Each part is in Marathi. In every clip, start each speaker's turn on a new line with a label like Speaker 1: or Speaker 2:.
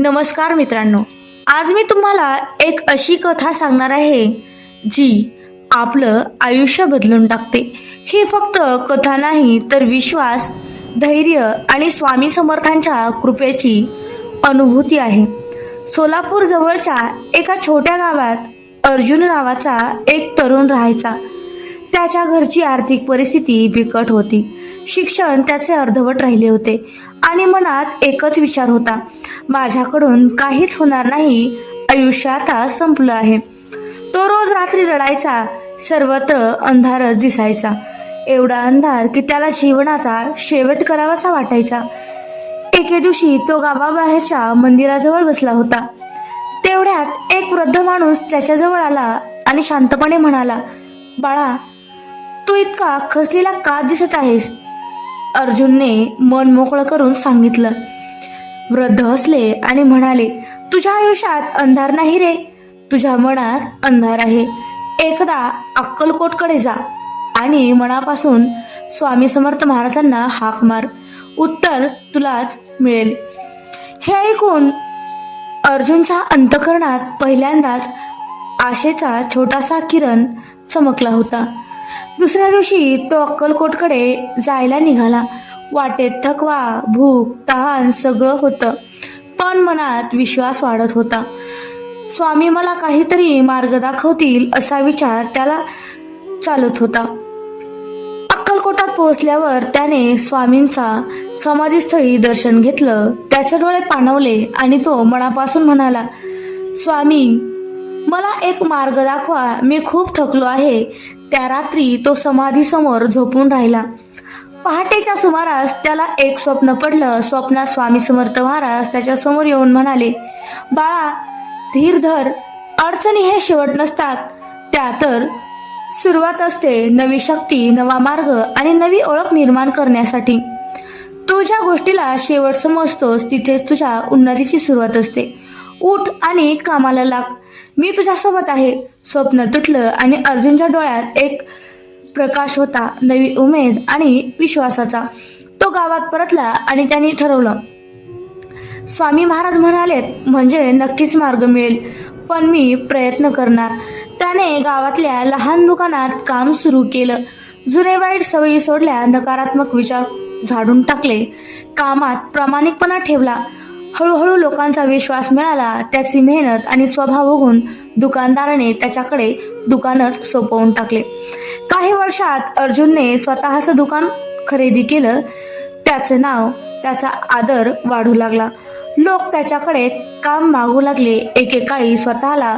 Speaker 1: नमस्कार मित्रांनो आज मी तुम्हाला एक अशी कथा सांगणार आहे जी आपलं आयुष्य बदलून टाकते. ही फक्त कथा नाही तर विश्वास धैर्य आणि स्वामी समर्थांच्या कृपेची अनुभूती आहे. सोलापूर जवळच्या एका छोट्या गावात अर्जुन नावाचा एक तरुण राहायचा. त्याच्या घरची आर्थिक परिस्थिती बिकट होती. शिक्षण त्याचे अर्धवट राहिले होते. आणि मनात एकच विचार होता माझ्याकडून काहीच होणार नाही आयुष्य आता संपलं आहे. तो रोज रात्री रडायचा सर्वत्र अंधारच दिसायचा. एवढा अंधार की त्याला जीवनाचा शेवट करावासा वाटायचा. एके दिवशी तो गावाबाहेरच्या मंदिराजवळ बसला होता. तेवढ्यात एक वृद्ध माणूस त्याच्याजवळ आला आणि शांतपणे म्हणाला बाळा तू इतका खचलेला का दिसत आहेस? अर्जुनने मन मोकळं करून सांगितलं. वृद्ध हसले आणि म्हणाले तुझ्या आयुष्यात अंधार नाही रे. तुझ्या मनात अंधार आहे. एकदा अक्कलकोटकडे जा आणि मनापासून स्वामी समर्थ महाराजांना हाक मार. उत्तर तुलाच मिळेल. हे ऐकून अर्जुनच्या अंतकरणात पहिल्यांदाच आशेचा छोटासा किरण चमकला होता. दुसऱ्या दिवशी तो अक्कलकोटकडे जायला निघाला. वाटेत थकवा भूक तहान सगळं होतं पण मनात विश्वास वाढत होता. स्वामी मला काहीतरी मार्ग दाखवतील असा विचार त्याला चालत होता. अक्कलकोटात पोहोचल्यावर त्याने स्वामींचा समाधीस्थळी दर्शन घेतलं. त्याचे डोळे पाणवले आणि तो मनापासून म्हणाला स्वामी मला एक मार्ग दाखवा. मी खूप थकलो आहे. त्या रात्री तो समाधीसमोर झोपून राहिला. पहाटेच्या सुमारास त्याला एक स्वप्न पडलं. स्वप्नात स्वामी समर्थ महाराज त्याच्यासमोर येऊन म्हणाले बाळा धीर धर अडचणी हे शेवट नसतात. त्या तर सुरुवात असते नवी शक्ती नवा मार्ग आणि नवी ओळख निर्माण करण्यासाठी. तू ज्या गोष्टीला शेवट समजतोस तिथे तुझ्या उन्नतीची सुरुवात असते. उठ आणि कामाला लाग मी तुझ्यासोबत आहे. स्वप्न तुटलं आणि अर्जुनच्या डोळ्यात एक प्रकाश होता नवी उमेद आणि विश्वासाचा. तो गावात परतला आणि त्यांनी ठरवलं. स्वामी महाराज म्हणालेत म्हणजे नक्कीच मार्ग मिळेल पण मी प्रयत्न करणार. त्याने गावातल्या लहान दुकानात काम सुरू केलं. जुने वाईट सवयी सोडल्या नकारात्मक विचार झाडून टाकले. कामात प्रामाणिकपणा ठेवला. हळूहळू लोकांचा विश्वास मिळाला त्याची मेहनत आणि स्वभाव बघून दुकानदाराने त्याच्याकडे दुकानच सोपवून टाकले. काही वर्षात अर्जुनने स्वतःचं दुकान खरेदी केलं त्याचं नाव त्याचा आदर वाढू लागला. लोक त्याच्याकडे काम मागू लागले. एकेकाळी स्वतःला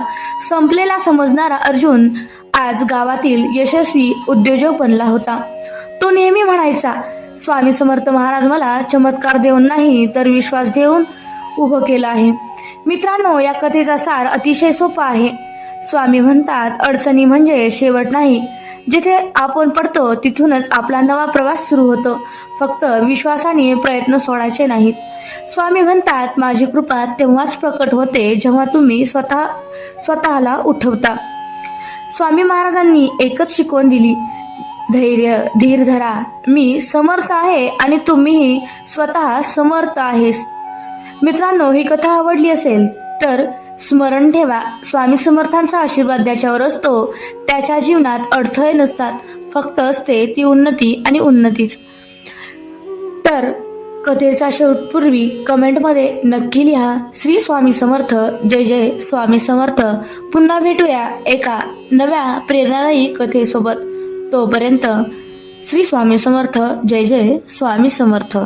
Speaker 1: संपलेला समजणारा अर्जुन आज गावातील यशस्वी उद्योजक बनला होता. तो नेहमी म्हणायचा स्वामी समर्थ महाराज मला चमत्कार देऊन नाही तर विश्वास देऊन उभं केलं आहे. मित्रांनो या कथेचा सार अतिशय सोपा आहे. स्वामी म्हणतात अडचणी म्हणजे शेवट नाही. जिथे आपण पडतो तिथूनच आपला नवा प्रवास सुरू होतो. फक्त विश्वासाने प्रयत्न सोडायचे नाहीत. स्वामी म्हणतात माझी कृपा तेव्हाच प्रकट होते जेव्हा तुम्ही स्वतः स्वतःला उठवता. स्वामी महाराजांनी एकच शिकवण दिली धैर्य धीर धरा. मी समर्थ आहे आणि तुम्हीही स्वतः समर्थ आहेस. मित्रांनो ही कथा आवडली असेल तर स्मरण ठेवा. स्वामी समर्थांचा आशीर्वाद ज्याच्यावर असतो त्याच्या जीवनात अडथळे नसतात. फक्त असते ती उन्नती आणि उन्नतीच. तर कथेचा शेवटपूर्वी कमेंटमध्ये नक्की लिहा. श्री स्वामी समर्थ जय जय स्वामी समर्थ. पुन्हा भेटूया एका नव्या प्रेरणादायी कथेसोबत. तोपर्यंत श्री स्वामी समर्थ जय जय स्वामी समर्थ.